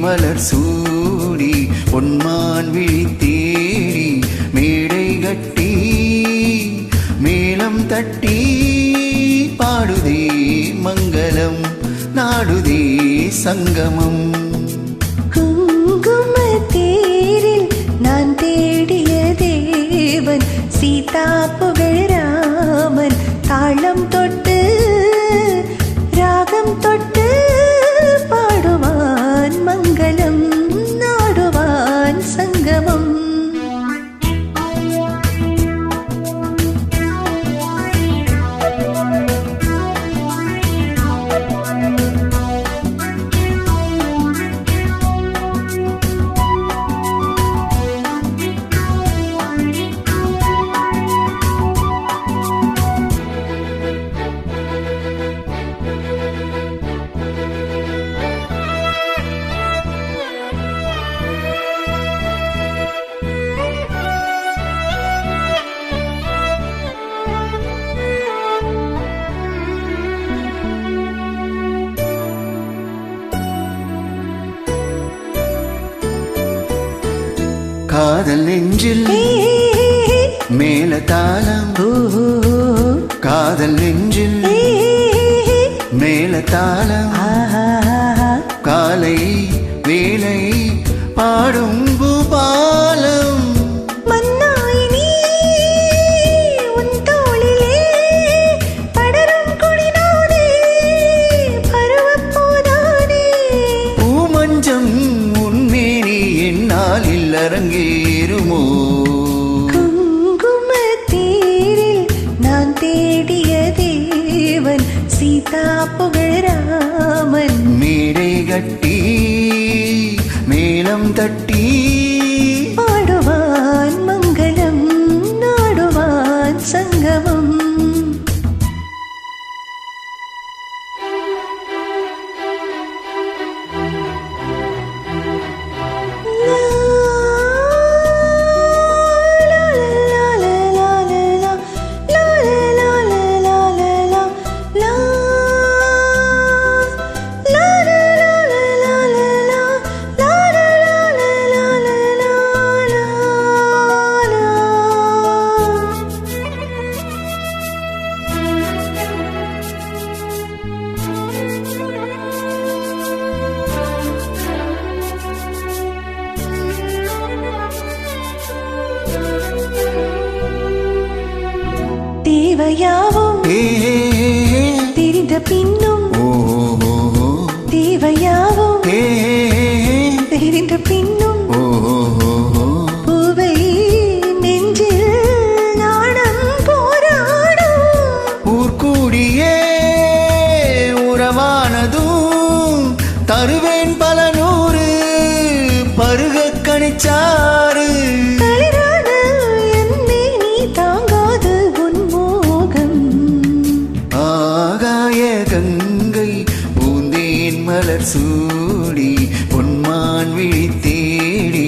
மலர் சூடி பொன்மான் விழி தேடி மேடை கட்டி மேளம் தட்டி பாடுதே மங்களம் நாடுதே சங்கமம். குங்கும தேரில் நான் தேடிய தேவன் சீதா காதல் நெஞ்சில் மேல தாளம் காதல் நெஞ்சில் மேல தாளம் காலை வேலை பாடும் இல்லறங்கேறுமோ குங்குமத்தேரில் நான் தேடிய தேவன் சீதா புகழ் ராமன். மேடை கட்டி மேளம் தட்டி. பாடுவான் மங்களம் நாடுவான் சங்கமம். தேவையாவும் தெரிந்த பின்னும் தேவையாவும் தெரிந்த பின்னும். பூவை நெஞ்சில் நாணம் போராடும். ஊர்கூடியே உறவானதும் தருவேன் பல நூறு பருக கணிச்சாறு சூடி பொன்மான் விழி தேடி.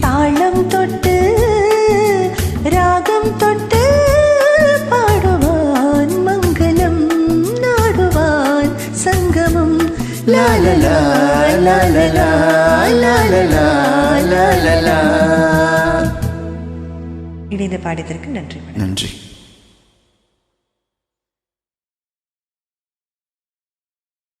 தாளம் தொட்டு ராகம் தொட்டு பாடுவான் மங்களம் நாடுவான் சங்கமம். லாலலா லாலலா லாலலா லாலலா. இணைந்த பாடியதற்கு நன்றி நன்றி.